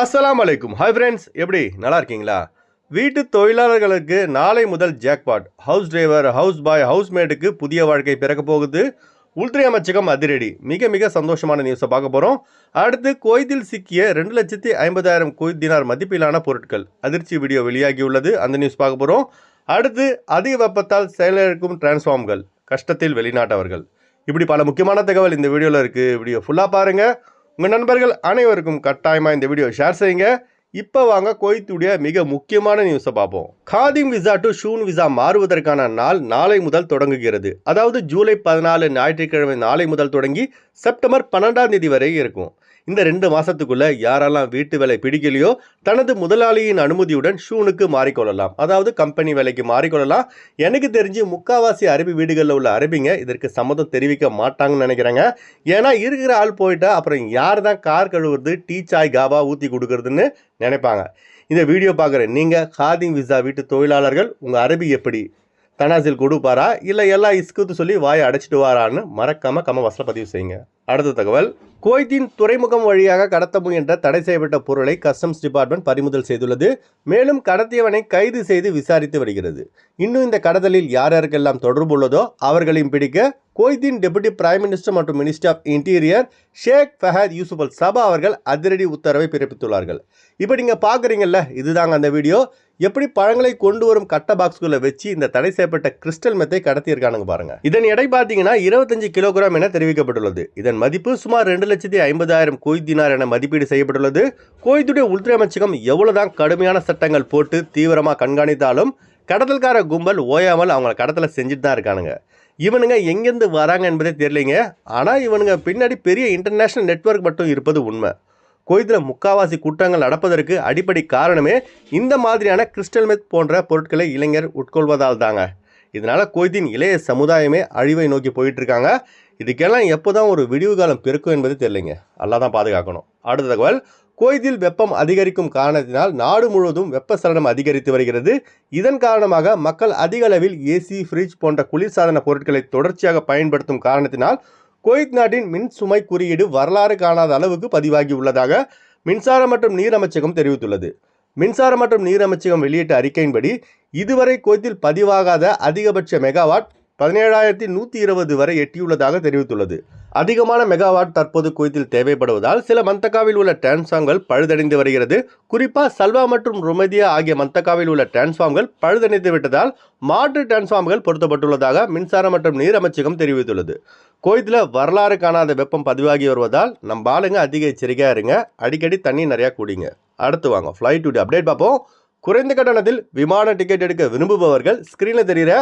அஸ்லாம் அலைக்கும் hi friends எப்படி? நல்லா இருக்கீங்களா? வீட்டு தொழிலாளர்களுக்கு நாளை முதல் jackpot house driver house boy ஹவுஸ்மேட்டுக்கு புதிய வாழ்க்கை பிறக்க போகுது. உள்துறை அமைச்சகம் அதிரடி. மிக மிக சந்தோஷமான நியூஸை பார்க்க போகிறோம் அடுத்து கோய்தில் சிக்கிய ரெண்டு லட்சத்தி ஐம்பதாயிரம் குவைத் தினார் மதிப்பிலான பொருட்கள். அதிர்ச்சி வீடியோ வெளியாகியுள்ளது. அந்த நியூஸ் பார்க்க போகிறோம் அடுத்து அதிக வெப்பத்தால் செயலிழக்கும் டிரான்ஸ்ஃபார்ம்கள் கஷ்டத்தில் வெளிநாட்டவர்கள். இப்படி பல முக்கியமான தகவல் இந்த வீடியோவில் இருக்குது வீடியோ ஃபுல்லாக பாருங்கள் நண்பர்கள் அனைவருக்கும் கட்டாயமாக இந்த வீடியோ ஷேர் செய்யுங்க. இப்போ வாங்க கோயத்துடைய மிக முக்கியமான நியூஸை பார்ப்போம். காதிம் விசா டு ஷூன் விசா மாறுவதற்கான நாள் நாளை முதல் தொடங்குகிறது. அதாவது ஜூலை பதினாலு ஞாயிற்றுக்கிழமை நாளை முதல் தொடங்கி செப்டம்பர் பன்னெண்டாம் தேதி வரை இருக்கும். இந்த ரெண்டு மாசத்துக்குள்ள யாரெல்லாம் வீட்டு வேலை பிடிக்கலையோ தனது முதலாளியின் அனுமதியுடன் ஷூனுக்கு மாறிக்கொள்ளலாம். அதாவது கம்பெனி வேலைக்கு மாறிக்கொள்ளலாம். எனக்கு தெரிஞ்சு முக்காவாசி அரபி வீடுகளில் உள்ள அரபிங்க இதற்கு சம்மதம் தெரிவிக்க மாட்டாங்கன்னு நினைக்கிறேங்க. ஏன்னா இருக்கிற ஆள் போயிட்டா அப்புறம் யார் தான் கார் கழுவுறது டீ சாய் காபா ஊற்றி கொடுக்குறதுன்னு நினைப்பாங்க. இந்த வீடியோ பார்க்குற நீங்கள் ஹாதிங் விசா வீட்டு தொழிலாளர்கள் உங்கள் அரபி எப்படி? தனாசில் கொடுப்பாரா? இல்லை எல்லாம் இஸ்குத்து சொல்லி வாயை அடைச்சிட்டு வாரான்னு மறக்காமல் கம வசல பதிவு செய்யுங்க. அடுத்த தகவல். குவைத்தின் துறைமுகம் வழியாக கடத்த முயன்ற தடை செய்யப்பட்ட பொருளை கஸ்டம்ஸ் டிபார்ட்மெண்ட் பறிமுதல் செய்துள்ளது. மேலும் கடத்தியவனை கைது செய்து விசாரித்து வருகிறது. இன்னும் இந்த கடத்தலில் யார் யாருக்கெல்லாம் தொடர்பு உள்ளதோ அவர்களையும் பிடிக்க குவைத்தின் டெபுட்டி பிரைம் மினிஸ்டர் மற்றும் minister of interior Sheikh Fahad Yousuf Al Sabah அவர்கள் அதிரடி உத்தரவை பிறப்பித்துள்ளார்கள். இப்போ நீங்கள் பார்க்குறீங்கல்ல இதுதாங்க அந்த வீடியோ. எப்படி பழங்களை கொண்டு வரும் கட்ட பாக்ஸ்குள்ளே வச்சு இந்த தடை செய்யப்பட்ட கிறிஸ்டல் மெத்தை கடத்தியிருக்கானுங்க பாருங்க. இதன் எடை பார்த்தீங்கன்னா இருபத்தஞ்சு கிலோகிராம் என தெரிவிக்கப்பட்டுள்ளது. இதன் மதிப்பு சுமார் ரெண்டு லட்சத்தி ஐம்பதாயிரம் கோய் தினார் என மதிப்பீடு செய்யப்பட்டுள்ளது. கோய்துடைய உள்துறை அமைச்சகம் எவ்வளவுதான் கடுமையான சட்டங்கள் போட்டு தீவிரமாக கண்காணித்தாலும் கடத்தல்கார கும்பல் ஓயாமல் அவங்கள கடத்தலை செஞ்சுட்டு தான் இருக்கானுங்க. இவனுங்க எங்கேருந்து வராங்க என்பதே தெரியலைங்க. ஆனால் இவனுங்க பின்னாடி பெரிய இன்டர்நேஷ்னல் நெட்வொர்க் மட்டும் இருப்பது உண்மை. கோய்தில் முக்காவாசி குற்றங்கள் நடப்பதற்கு அடிப்படை காரணமே இந்த மாதிரியான கிறிஸ்டல் மெத் போன்ற பொருட்களை இளைஞர் உட்கொள்வதால் தாங்க. இதனால் கொய்தின் இளைய சமுதாயமே அழிவை நோக்கி போயிட்டுருக்காங்க. இதுக்கெல்லாம் எப்போ தான் ஒரு விடிவு காலம் பிறக்கும் என்பது தெரியலைங்க. அல்லா தான் பாதுகாக்கணும். அடுத்த தகவல் கோயத்தில் வெப்பம் அதிகரிக்கும் காரணத்தினால் நாடு முழுவதும் வெப்பசலனம் அதிகரித்து வருகிறது. இதன் காரணமாக மக்கள் அதிக அளவில் ஏசி ஃப்ரிட்ஜ் போன்ற குளிர்சாதன பொருட்களை தொடர்ச்சியாக பயன்படுத்தும் காரணத்தினால் குவைத் நாட்டின் மின் சுமை குறியீடு வரலாறு காணாத அளவுக்கு பதிவாகி உள்ளதாக மின்சாரம் மற்றும் நீர் அமைச்சகம் தெரிவித்துள்ளது. மின்சார மற்றும் நீர் அமைச்சகம் வெளியிட்ட அறிக்கையின்படி இதுவரை கோயத்தில் பதிவாகாத அதிகபட்ச மெகாவாட் பதினேழாயிரத்தி நூற்றி இருபது வரை எட்டியுள்ளதாக தெரிவித்துள்ளது. அதிகமான மெகாவாட் தற்போது குவைத்தில் தேவைப்படுவதால் சில மந்தக்காவில் உள்ள டிரான்ஸ்ஃபார்ம்கள் பழுதடைந்து வருகிறது. குறிப்பாக சல்வா மற்றும் ருமதியா ஆகிய மந்தக்காவில் உள்ள டிரான்ஸ்ஃபார்ம்கள் பழுதடைந்து விட்டதால் மாற்று டிரான்ஸ்ஃபார்ம்கள் பொருத்தப்பட்டுள்ளதாக மின்சார மற்றும் நீர் அமைச்சகம் தெரிவித்துள்ளது. கோயத்தில் வரலாறு காணாத வெப்பம் பதிவாகி வருவதால் நம்ம ஆளுங்க அதிக எச்சரிக்கையாக இருங்க. அடிக்கடி தண்ணி நிறையா குடிங்க. அடுத்து வாங்க. ஃப்ளைட் டுடே அப்டேட் பார்ப்போம். குறைந்த கட்டணத்தில் விமான டிக்கெட் எடுக்க விரும்புபவர்கள் ஸ்க்ரீனில் தெரிகிற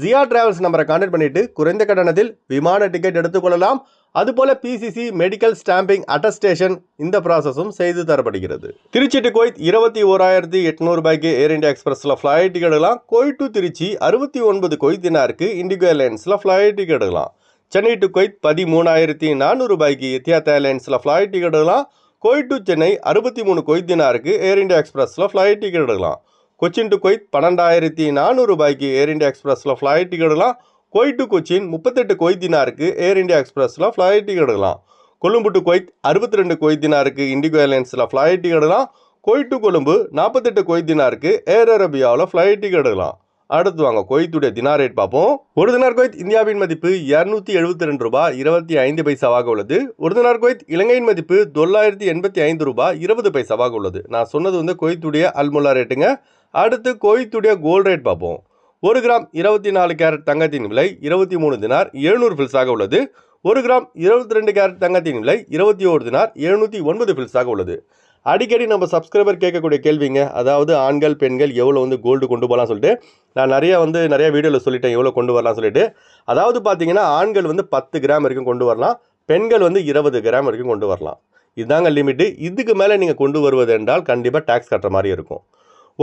ஜியா டிராவல்ஸ் நம்பரை கான்டாக்ட் பண்ணிட்டு குறைந்த கட்டணத்தில் விமான டிக்கெட் எடுத்துக்கொள்ளலாம் அதுபோல பிசிசி மெடிக்கல் ஸ்டாம்பிங் அட்டஸ்டேஷன் இந்த ப்ராசஸும் செய்து தரப்படுகிறது. திருச்சி டு கோயத் இருபத்தி ஓராயிரத்தி எட்நூறு ரூபாய்க்கு ஏர் இண்டியா எக்ஸ்பிரஸில் ஃப்ளைட் டிக்கெட் எடுக்கலாம். கோயட் டு திருச்சி அறுபத்தி ஒன்பது கொய்த் தினாருக்கு இண்டிகோ ஏர்லைன்ஸில் ஃப்ளைட் டிக்கெட் எடுக்கலாம். சென்னை டு கொய்த் பதிமூணாயிரத்தி நானூறு ரூபாய்க்கு எத்தியாத் ஏர்லைன்ஸில் ஃப்ளைட் டிக்கெட் எடுக்கலாம். கோயட் டு சென்னை அறுபத்தி மூணு கொய்த் தினாருக்கு ஏர் இந்தியா எக்ஸ்பிரஸில் ஃப்ளைட் டிக்கெட் எடுக்கலாம். கொச்சின் டு கொய்த் பன்னெண்டாயிரத்தி நானூறு ரூபாய்க்கு ஏர் இந்தியா எக்ஸ்பிரஸில் ஃப்ளைட் டிக்கெட் எடுக்கலாம். கொய்ட் டு கொச்சின் முப்பத்தெட்டு கொய்த் தினாருக்கு ஏர் இந்தியா எக்ஸ்பிரஸில் ஃப்ளைட் டிக்கெட் எடுக்கலாம். கொழும்பு டு கொய்த் அறுபத்தி ரெண்டு கொய்த் தினாருக்கு இண்டிகோ ஏர்லைன்ஸில் ஃப்ளைட் டிக்கெட் எடுக்கலாம். கொய்ட் டு கொழும்பு நாற்பத்தெட்டு கொய்த் தினாருக்கு ஏர் அரேபியாவில் ஃப்ளைட் டிக்கெட் எடுக்கலாம். அடுத்து வாங்க கொய்த்துடைய தினார் ரேட் பார்ப்போம். ஒரு தினார் கொய்த் இந்தியாவின் மதிப்பு இரநூத்தி எழுபத்தி ரெண்டு ரூபாய் இருபத்தி ஐந்து பைசாவாக உள்ளது. ஒரு தினார் கொய்த் இலங்கையின் மதிப்பு தொள்ளாயிரத்தி எண்பத்தி ஐந்து ரூபாய் இருபது பைசாவாக உள்ளது. நான் சொன்னது வந்து கொய்த்துடைய அல்முல்லா ரேட்டுங்க அடுத்து கொய்த்துடைய கோல்ட் ரேட் பார்ப்போம். ஒரு கிராம் இருபத்தி நாலு கேரட் தங்கத்தின் விலை இருபத்தி மூணு தினார் எழுநூறு பில்ஸாக உள்ளது. ஒரு கிராம் இருபத்தி ரெண்டு கேரட் தங்கத்தின் விலை இருபத்தி ஓரு தினார் எழுநூற்றி ஒன்பது பில்ஸாக உள்ளது. அடிக்கடி நம்ம சப்ஸ்கிரைபர் கேட்கக்கூடிய கேள்விங்க அதாவது ஆண்கள் பெண்கள் எவ்வளோ வந்து கோல்டு கொண்டு போகலாம் சொல்லிட்டு நான் நிறைய வந்து நிறைய வீடியோவில் சொல்லிட்டேன் எவ்வளோ கொண்டு வரலாம் சொல்லிட்டு. அதாவது பார்த்தீங்கன்னா ஆண்கள் வந்து பத்து கிராம் வரைக்கும் கொண்டு வரலாம் பெண்கள் வந்து இருபது கிராம் வரைக்கும் கொண்டு வரலாம். இதுதாங்க லிமிட்டு இதுக்கு மேலே நீங்கள் கொண்டு வருவது என்றால் கண்டிப்பாக டேக்ஸ் கட்டுற மாதிரி இருக்கும்.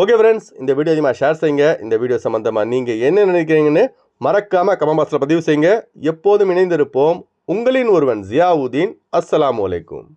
ஓகே ஃப்ரெண்ட்ஸ் இந்த வீடியோ அதிகமாக ஷேர் செய்யுங்க. இந்த வீடியோ சம்மந்தமாக நீங்கள் என்ன நினைக்கிறீங்கன்னு மறக்காமல் கமெண்ட் பாக்ஸில் பதிவு செய்யுங்க. எப்போதும் இணைந்திருப்போம். உங்களின் ஒருவன் ஜியாவுதீன். அஸ்ஸலாமு அலைக்கும்.